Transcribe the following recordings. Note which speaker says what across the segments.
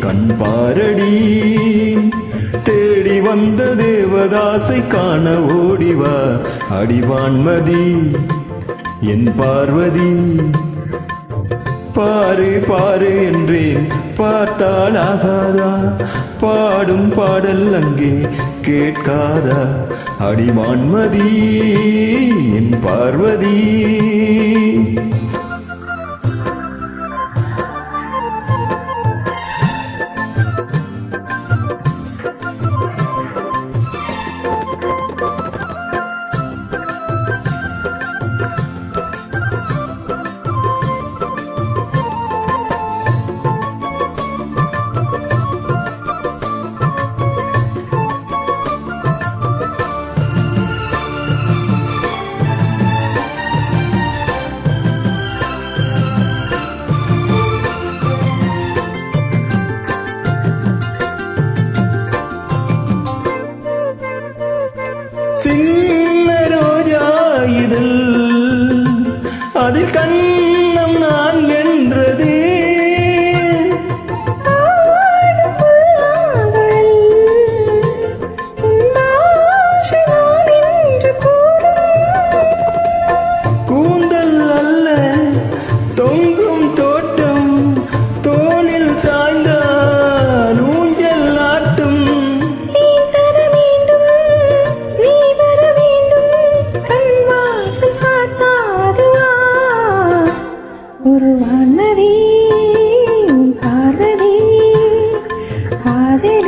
Speaker 1: கண் பாரடி. தேடி வந்த தேவதாசை காண ஓடிவா அடிவான்மதி என் பார்வதி. பாரு பாரு என்றேன் பார்த்தால் ஆகாதா பாடும் பாடல் அங்கே கேட்காதா? அடிவான்மதி என் பார்வதி.
Speaker 2: வான்மதி உன் பார்வதி காதலி.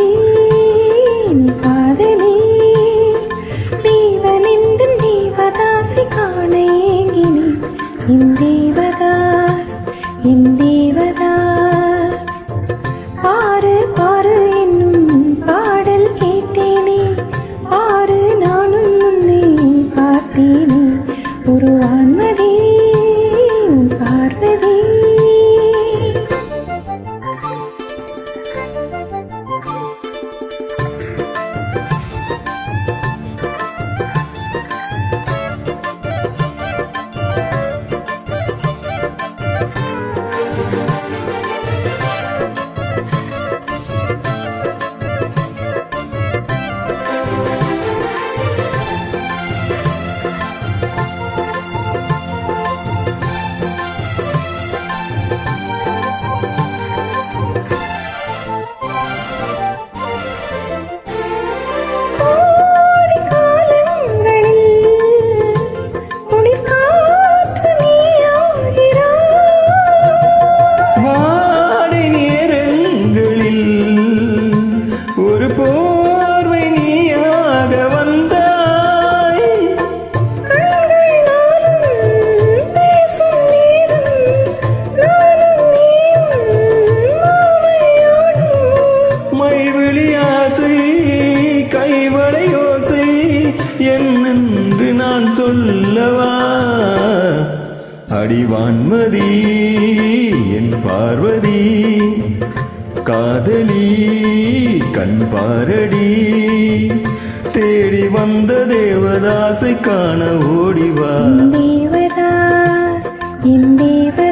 Speaker 1: என்னென்று நான் சொல்லவா? அடிவான்மதி என் பார்வதி காதலி கண் பாரடி. தேடி வந்த தேவதாசை காண ஓடிவா?
Speaker 2: தேவதா என் தேவதாஸ்